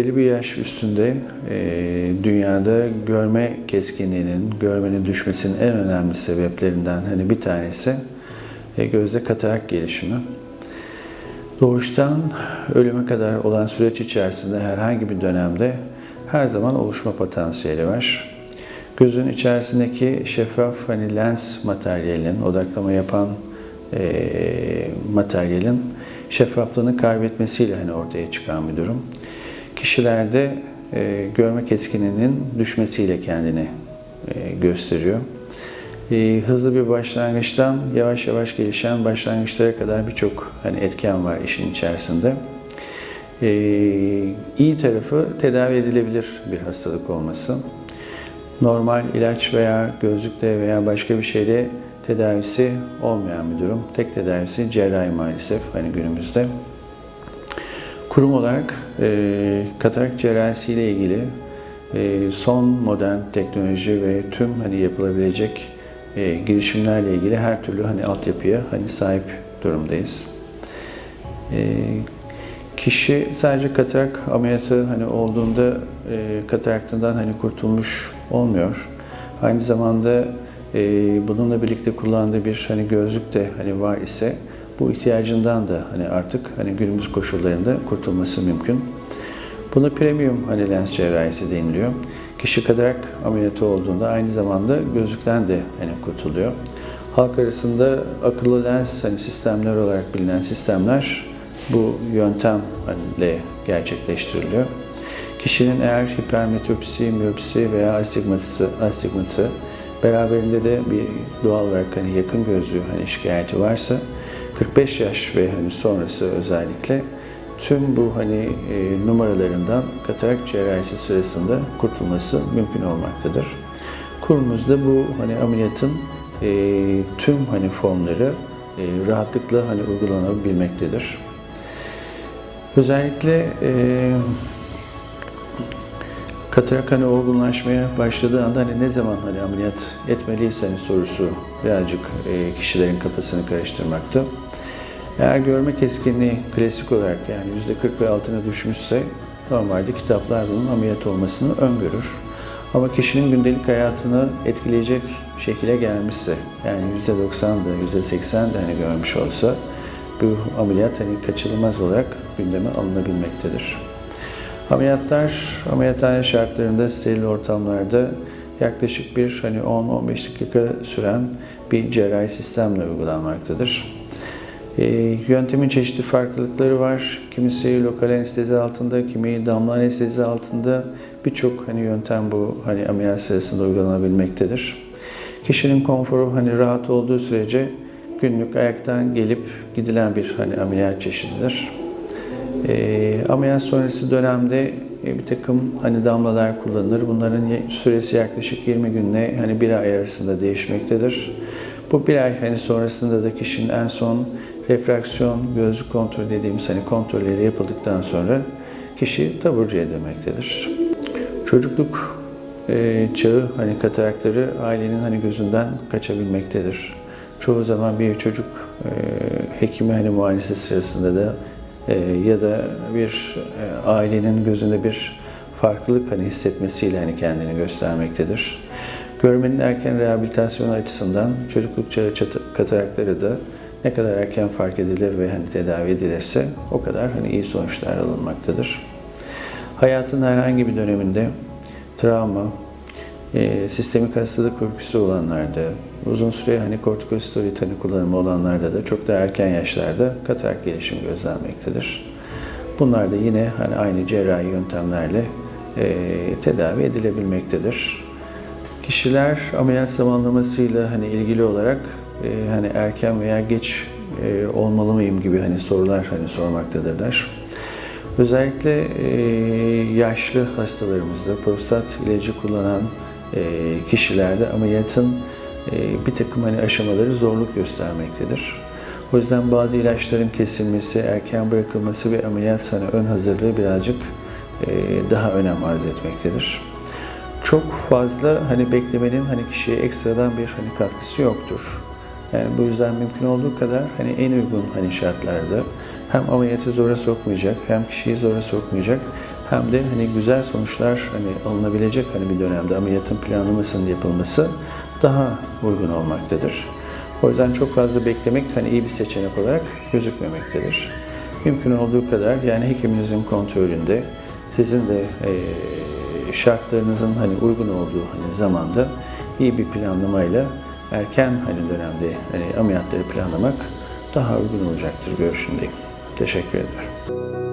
Belli bir yaş üstünde e, dünyada görme keskinliğinin, görmenin düşmesinin en önemli sebeplerinden hani bir tanesi e, gözde katarak gelişimi. Doğuştan ölüme kadar olan süreç içerisinde herhangi bir dönemde her zaman oluşma potansiyeli var. Gözün içerisindeki şeffaf hani lens materyalinin, odaklama yapan e, materyalin şeffaflığını kaybetmesiyle hani ortaya çıkan bir durum. Kişilerde e, görme keskinliğinin düşmesiyle kendini e, gösteriyor. E, hızlı bir başlangıçtan yavaş yavaş gelişen başlangıçlara kadar birçok hani etken var işin içerisinde. E, iyi tarafı tedavi edilebilir bir hastalık olması. Normal ilaç veya gözlükle veya başka bir şeyle tedavisi olmayan bir durum. Tek tedavisi cerrahi maalesef hani günümüzde. Kurum olarak e, katarak cerrahisi ile ilgili e, son modern teknoloji ve tüm hani yapılabilecek e, girişimlerle ilgili her türlü hani altyapıya hani sahip durumdayız. E, kişi sadece katarak ameliyatı hani olduğunda e, kataraktından hani kurtulmuş olmuyor. Aynı zamanda e, bununla birlikte kullandığı bir hani gözlük de hani var ise bu ihtiyacından da hani artık hani günümüz koşullarında kurtulması mümkün. Buna premium hani lens cerrahisi deniliyor. Kişi katarak ameliyatı olduğunda aynı zamanda gözlükten de hani kurtuluyor. Halk arasında akıllı lens hani sistemler olarak bilinen sistemler bu yöntemle gerçekleştiriliyor. Kişinin eğer hipermetropisi, miyopisi veya astigmatisi, astigmatı beraberinde de bir doğal olarak hani yakın gözlüğü hani şikayeti varsa 45 yaş ve hani sonrası özellikle tüm bu hani e, numaralarından katarak cerrahisi sırasında kurtulması mümkün olmaktadır. Kurumumuzda bu hani ameliyatın e, tüm hani formları e, rahatlıkla hani uygulanabilmektedir. Özellikle e, katarak hani olgunlaşmaya başladığı anda hani ne zaman hani ameliyat etmeliyiz hani sorusu birazcık e, kişilerin kafasını karıştırmakta. Eğer görme keskinliği klasik olarak yani %40 ve altına düşmüşse normalde kitaplar bunun ameliyat olmasını öngörür. Ama kişinin gündelik hayatını etkileyecek şekilde gelmişse yani %90 da %80 de hani görmüş olsa bu ameliyat hani kaçınılmaz olarak gündeme alınabilmektedir. Ameliyatlar ameliyathane şartlarında steril ortamlarda yaklaşık bir hani 10-15 dakika süren bir cerrahi sistemle uygulanmaktadır. E, yöntemin çeşitli farklılıkları var. Kimisi lokal anestezi altında, kimi damla anestezi altında birçok hani yöntem bu hani ameliyat sırasında uygulanabilmektedir. Kişinin konforu hani rahat olduğu sürece günlük ayaktan gelip gidilen bir hani ameliyat çeşididir. E, ameliyat sonrası dönemde e, bir takım hani damlalar kullanılır. Bunların süresi yaklaşık 20 günle hani bir ay arasında değişmektedir. Bu bir ay hani sonrasında da kişinin en son refraksiyon, gözlük kontrol dediğimiz hani kontrolleri yapıldıktan sonra kişi taburcu edilmektedir. Çocukluk e, çağı hani katarakları ailenin hani gözünden kaçabilmektedir. Çoğu zaman bir çocuk e, hekime hani muayenesi sırasında da ya da bir e, ailenin gözünde bir farklılık hani hissetmesiyle hani kendini göstermektedir. Görmenin erken rehabilitasyonu açısından çocukluk çağı katarakları da ne kadar erken fark edilir ve hani tedavi edilirse o kadar hani iyi sonuçlar alınmaktadır. Hayatın herhangi bir döneminde travma, e, sistemik hastalık öyküsü olanlarda, uzun süre hani kortikosteroid hani kullanımı olanlarda da çok da erken yaşlarda katarak gelişimi gözlenmektedir. Bunlar da yine hani aynı cerrahi yöntemlerle e, tedavi edilebilmektedir. Kişiler ameliyat zamanlamasıyla hani ilgili olarak e, hani erken veya geç e, olmalı mıyım gibi hani sorular hani sormaktadırlar. Özellikle e, yaşlı hastalarımızda prostat ilacı kullanan e, kişilerde ameliyatın bir takım hani aşamaları zorluk göstermektedir. O yüzden bazı ilaçların kesilmesi, erken bırakılması ve ameliyat hani ön hazırlığı birazcık e, daha önem arz etmektedir. Çok fazla hani beklemenin hani kişiye ekstradan bir hani katkısı yoktur. Yani bu yüzden mümkün olduğu kadar hani en uygun hani şartlarda hem ameliyatı zora sokmayacak, hem kişiyi zora sokmayacak, hem de hani güzel sonuçlar hani alınabilecek hani bir dönemde ameliyatın planlamasının yapılması daha uygun olmaktadır. O yüzden çok fazla beklemek hani iyi bir seçenek olarak gözükmemektedir. Mümkün olduğu kadar yani hekiminizin kontrolünde sizin de eee, şartlarınızın hani uygun olduğu hani zamanda iyi bir planlamayla erken hani dönemde hani ameliyatları planlamak daha uygun olacaktır görüşündeyim. Teşekkür ederim.